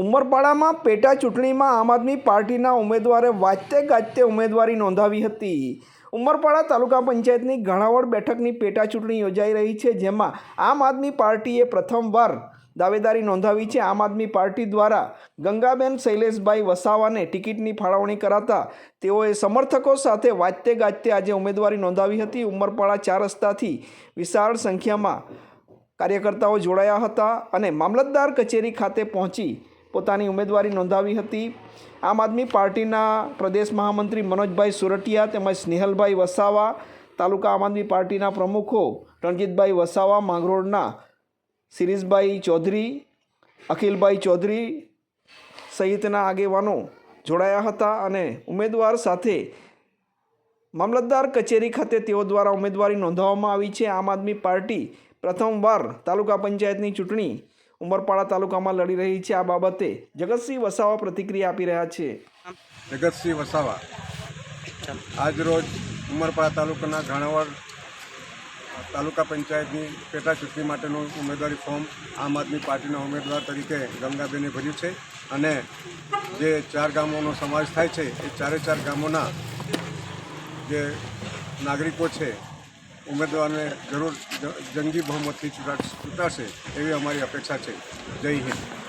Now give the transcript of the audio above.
ઉમરપાડામાં પેટા ચૂંટણીમાં આમ આદમી પાર્ટીના ઉમેદવારે વાજતે ગાજતે ઉમેદવારી નોંધાવી હતી. ઉમરપાડા તાલુકા પંચાયતની ઘણાવડ બેઠકની પેટા ચૂંટણી યોજાઈ રહી છે, જેમાં આમ આદમી પાર્ટીએ પ્રથમવાર દાવેદારી નોંધાવી છે. આમ આદમી પાર્ટી દ્વારા ગંગાબેન શૈલેષભાઈ વસાવાને ટિકિટની ફાળવણી કરાતા તેઓએ સમર્થકો સાથે વાજતે ગાજતે આજે ઉમેદવારી નોંધાવી હતી. ઉમરપાડા ચાર રસ્તાથી વિશાળ સંખ્યામાં કાર્યકર્તાઓ જોડાયા હતા અને મામલતદાર કચેરી ખાતે પહોંચી પોતાની ઉમેદવારી નોંધાવી હતી. આમ આદમી પાર્ટીના પ્રદેશ મહામંત્રી મનોજભાઈ સુરટિયા તેમજ સ્નેહલભાઈ વસાવા, તાલુકા આમ આદમી પાર્ટીના પ્રમુખો રણજીતભાઈ વસાવા માંગરોળના શિરીષભાઈ ચૌધરી, અખિલભાઈ ચૌધરી સહિતના આગેવાનો જોડાયા હતા અને ઉમેદવાર સાથે મામલતદાર કચેરી ખાતે તેઓ દ્વારા ઉમેદવારી નોંધાવવામાં આવી છે. આમ આદમી પાર્ટી પ્રથમવાર તાલુકા પંચાયતની ચૂંટણી ઉમરપાડા તાલુકામાં લડી રહી છે. આ બાબતે જગતસિંહ વસાવા પ્રતિક્રિયા આપી રહ્યા છે. જગતસિંહ વસાવા. આજરોજ ઉમરપાડા તાલુકાના ઘાણાવડ તાલુકા પંચાયતની પેટા ચૂંટણી માટેનું ઉમેદવારી ફોર્મ આમ આદમી પાર્ટીના ઉમેદવાર તરીકે ગંગાબેને ભર્યું છે અને જે ચાર ગામોનો સમાવેશ થાય છે, એ ચારે ચાર ગામોના જે નાગરિકો છે ઉમેદવારને જરૂર જંગી બહુમતથી ચૂંટા ચૂંટાશે એવી અમારી અપેક્ષા છે. જય હિન્દ.